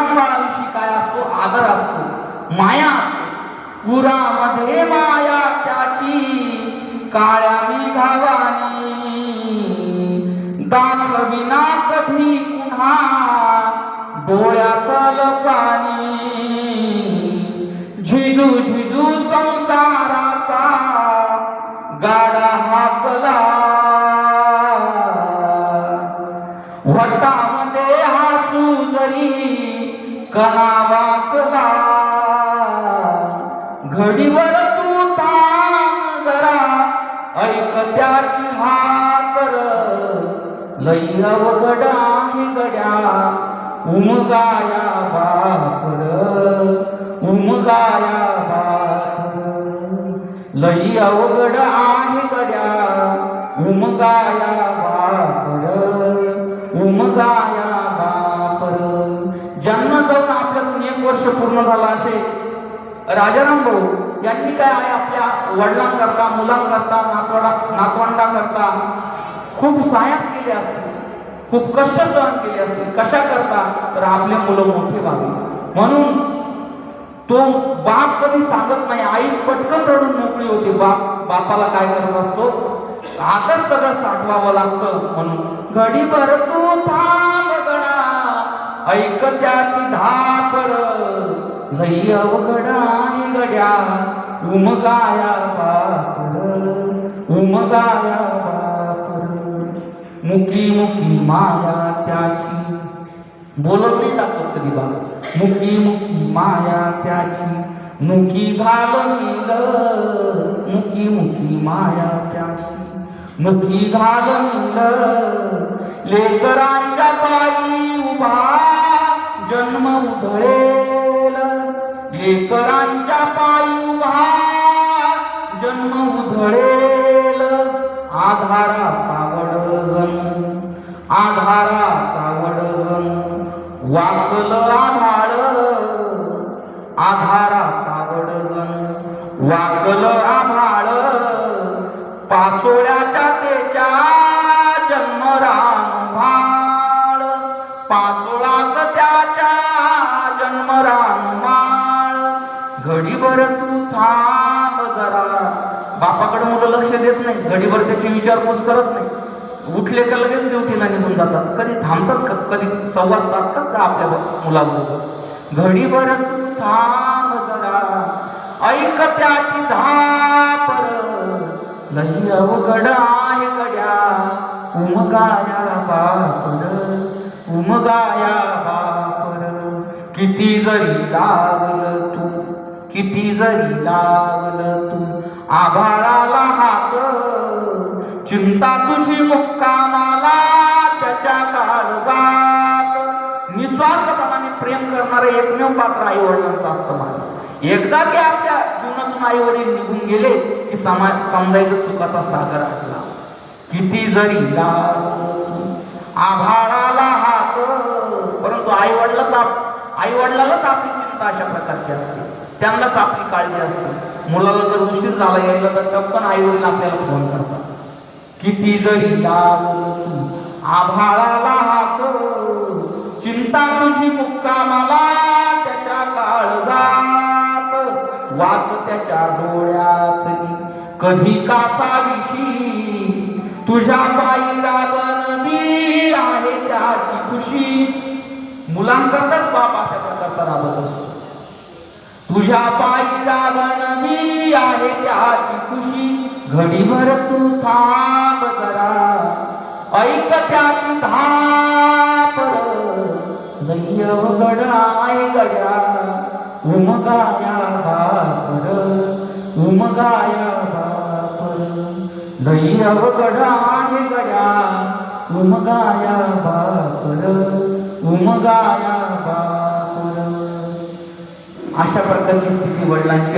मुलांबाळाविषयी काय असतो? आदर असतो. माया पुरामध्ये माया त्याची. काळ्या मेघावानी. दाखविना कधी पुन्हा डोळ्यातल पाणी झिजू झिजू संसाराचा गाडा हाकला. वटामध्ये हासू जरी कणा घडीवर तू थांब जरा ऐक त्याची हाकर. लई अवघड आहे गड्या उमगाया बापर उमगाया बापर लई अवघड आहे गड्या उमगाया बापर उमगाया जन्म जाऊन आपल्यातून एक वर्ष पूर्ण झाला असे राजाराम भाऊ यांनी काय आहे? आपल्या वडिलांकरता मुलांकरता नातवडा नातवंडाकरता खूप सायास केले असतील खूप कष्ट सहन केले असतील कशा करता? तर आपले मुलं मोठे व्हावी. म्हणून तो बाप कधी सांगत नाही आई पटकन रडून मोकळी होती. बाप बापाला काय करत असतो? आताच सगळं साठवावं लागतं. म्हणून घडीभर तू थांब ऐक त्याची धाकर लई अवघड गड्या. उमगाया पाकर उमगाया पाकर मुकी मुकी माया त्याची. बोलत नाही दाखवत कधी बा. मुकी मुकी माया त्याची. मुकी घाल मिल मुकी मुकी माया त्याची. मुकी घाल मिल लेकरांच्या पायी उभा जन्म उधळेल. लेकरांच्या पायी उभा जन्म उधळेल. आधाराचा वडजन आधाराचा वडजन वाकल आधार आधाराचा घडीभर तू थांब जरा. बापाकडे मुलं लक्ष देत नाही घडीभर त्याची विचारपूस करत नाही. उठले का लगेच ड्युटीला निघून जातात? कधी थांबतात का? कधी संवाद साधतात का आपल्या मुलाबरोबर? घडीभर तू थांब जरा. ऐक त्याची धापर लई अवघड आहे गड्या. उमगाया बापर उमगाया बापर किती जरी लागल तू. किती जरी लागल तू आभाळाला हात. चिंता तुझी मुक्कामाला त्याच्या काळजात निस्वार्थपणाने प्रेम करणारे एकमेव पात्र आई वडिलांचं असतं माणूस. एकदा की आपल्या जीवनातून आई वडील निघून गेले की समाज समजायचं सुखाचा सागर आटला किती जरी आभाळाला हात. परंतु आई वडिलाच आई वडिलालाच आपली चिंता अशा प्रकारची असते. त्यांनाच आपली काळजी असते. मुलाला जर उशीर झाला यायला तर टप्पन आई वडील आपल्याला फोन करतात. किती जरी आभाळाला हात चिंता तुझी मुक्कामाला त्याच्या काळजात वाच त्याच्या डोळ्यातली कधी कासाविशी. तुझ्या पायी राबन मी आहे त्याची खुशी. मुलांकरताच बाप अशा प्रकारचा राबत असतो तुझ्या पायी रावण मी आहे त्याची खुशी. घडीभर तू थांब जरा. ऐक त्याची धापर लय अवघड आहे गड्या. उमगाया बापर. उमगाया बापर. लय गडाय आहे गड्या. उमगाया बापर. उमगाया बापर अशा प्रकारची स्थिती वडिलांची